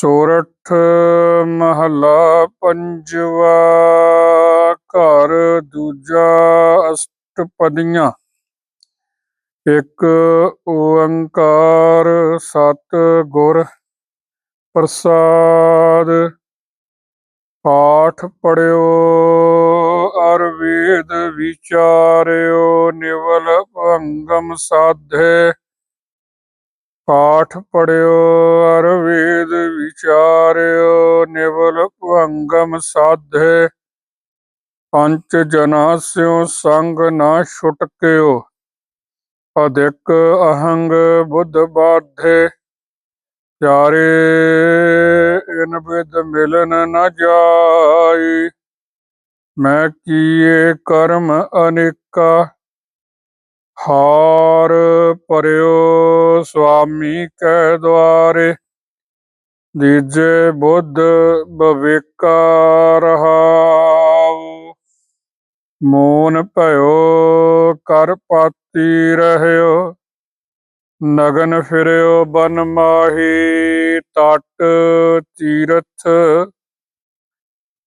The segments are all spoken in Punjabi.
ਸੋਰਠ ਮਹੱਲਾ ਪੰਜਵਾ, ਘਰ ਦੂਜਾ ਅਸ਼ਟਪਦੀਆਂ। ਇੱਕ ਓੰਕਾਰ ਸਤ ਗੁਰ ਪ੍ਰਸਾਦ, ਪਾਠ ਪੜਿਓ ਅਰ ਵੇਦ ਵਿਚਾਰਿਓ, ਨਿਵਲ ਭੰਗਮ ਸਾਧੇ। ਪਾਠ ਪੜਿਓ ਅਰ ਵੇਦ ਵਿਚਾਰਿਓ, ਨਿਵਲ ਭੰਗਮ ਸਾਧੇ। ਪੰਚ ਜਨਾ ਸਿਓ ਸੰਗ ਨਾ ਛੁਟਕਿਓ ਅਧਿਕ ਅਹੰਗ ਬੁੱਧ ਬਾਧੇ। ਪਿਆਰੇ, ਇਨ ਬਿਦ ਮਿਲਨ ਨ ਜਾਈ। ਮੈਂ ਕੀਏ ਕਰਮ ਅਨੇਕਾ। ਹਾਰ ਪਰਿਓ ਸੁਆਮੀ ਕੈ ਦੁਆਰੇ। ਦੀਜੇ ਬੁੱਧ ਬਵੇਕਾ ਰਹਾਉ ਮੋਨ ਭਇਓ ਕਰ ਪਾਤੀ ਰਹਿਓ, ਨਗਨ ਫਿਰਿਓ ਬਨ ਮਾਹੀ, ਤਟ ਤੀਰਥ,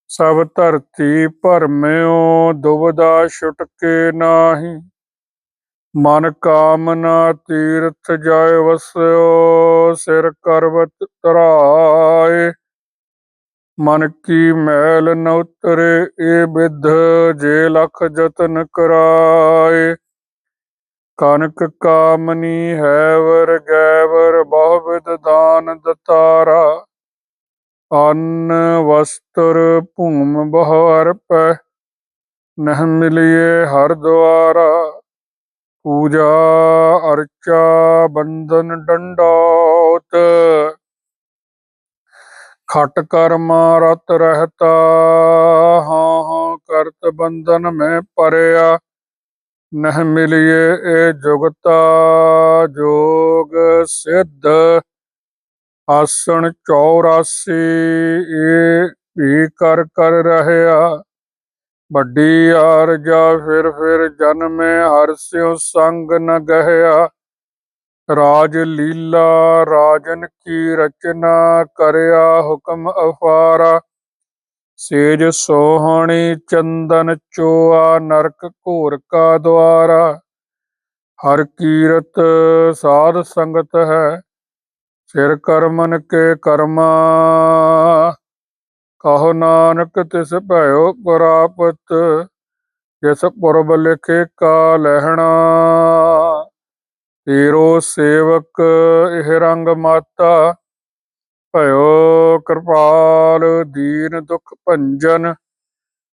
ਸਭ ਧਰਤੀ ਭਰਮਿਓ, ਦੁਬਦਾ ਛੁਟਕੇ ਨਾਹੀ। ਮਨ ਕਾਮਨਾ ਤੀਰਥ ਜਾਇ ਵਸਿਓ, ਸਿਰ ਕਰਵਤ ਧਰਾਏ ਮਨ ਕੀ ਮੈਲ ਨ ਉਤਰੇ, ਏ ਬਿਧ ਜੇ ਲਖ ਜਤਨ ਕਰਾਏ। ਕਨਕ ਕਾਮਨੀ ਹੈ ਵਰ ਗੈਵਰ ਬਹੁ ਵਿਦ ਦਾਨ ਦਤਾਰਾ। ਅੰਨ ਵਸਤਰ ਭੂਮ ਬਹੁ ਅਰਪੈ ਨਹ ਮਿਲਿਏ ਹਰ ਦੁਆਰਾ ਪੂਜਾ ਅਰਚਾ ਬੰਦਨ ਡੰਡੋਤ ਖਟ ਕਰਮਾ ਰਤ ਰਹਤਾ, ਹਾਂ ਹਾਂ ਕਰਤ ਬੰਧਨ ਮੈਂ ਪਰਿਆ ਨਹ ਮਿਲਿਏ ਏ ਜੁਗਤਾ, ਜੋਗ ਸਿੱਧ। ਆਸਣ 84 ਏ ਵੀ ਕਰ ਕਰ ਰਹਿਆ। ਵੱਡੀ ਆਰਜਾ ਫਿਰ ਫਿਰ ਜਨਮੇ ਹਰ ਸਿਉ ਸੰਗ ਨ ਗਹਿਆ। ਰਾਜ ਲੀਲਾ ਰਾਜਨ ਕੀ ਰਚਨਾ ਕਰਿਆ ਹੁਕਮ ਅਫਾਰਾ। ਸੇਜ ਸੋਹਣੀ ਚੰਦਨ ਚੋਆ ਨਰਕ ਘੋਰ ਕਾ ਦੁਆਰਾ। ਹਰ ਕੀਰਤ ਸਾਧ ਸੰਗਤ ਹੈ, ਸਿਰ ਕਰਮਨ ਕੇ ਕਰਮਾ। ਕਹੋ ਨਾਨਕ ਤਿਸ ਭਇਓ ਪ੍ਰਾਪਤ, ਜਿਸ ਪੁਰਬ ਲਿਖੇ ਕਾ ਲਹਿਣਾ। ਤੇਰੋ ਸੇਵਕ ਇਹ ਰੰਗ ਮਾਤਾ, ਭਇਓ ਕਿਰਪਾਲ ਦੀਨ ਦੁਖ ਭੰਜਨ।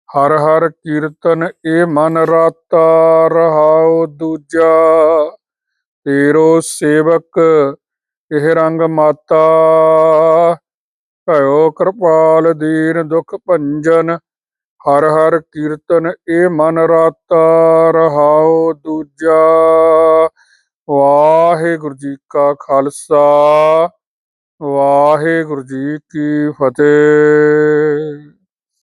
ਹਰ ਹਰ ਕੀਰਤਨ ਏ ਮਨ ਰਾਤਾ, ਰਹਾਉ ਦੂਜਾ। ਤੇਰੋ ਸੇਵਕ ਇਹ ਰੰਗ ਮਾਤਾ ਭਇਓ ਕਿਰਪਾਲ ਦੀਨ ਦੁਖ ਭੰਜਨ, ਹਰ ਹਰ ਕੀਰਤਨ ਏ ਮਨ ਰਾਤਾ ਰਹਾਉ ਦੂਜਾ। ਵਾਹਿਗੁਰੂ ਜੀ ਕਾ ਖਾਲਸਾ, ਵਾਹਿਗੁਰੂ ਜੀ ਕੀ ਫਤਿਹ।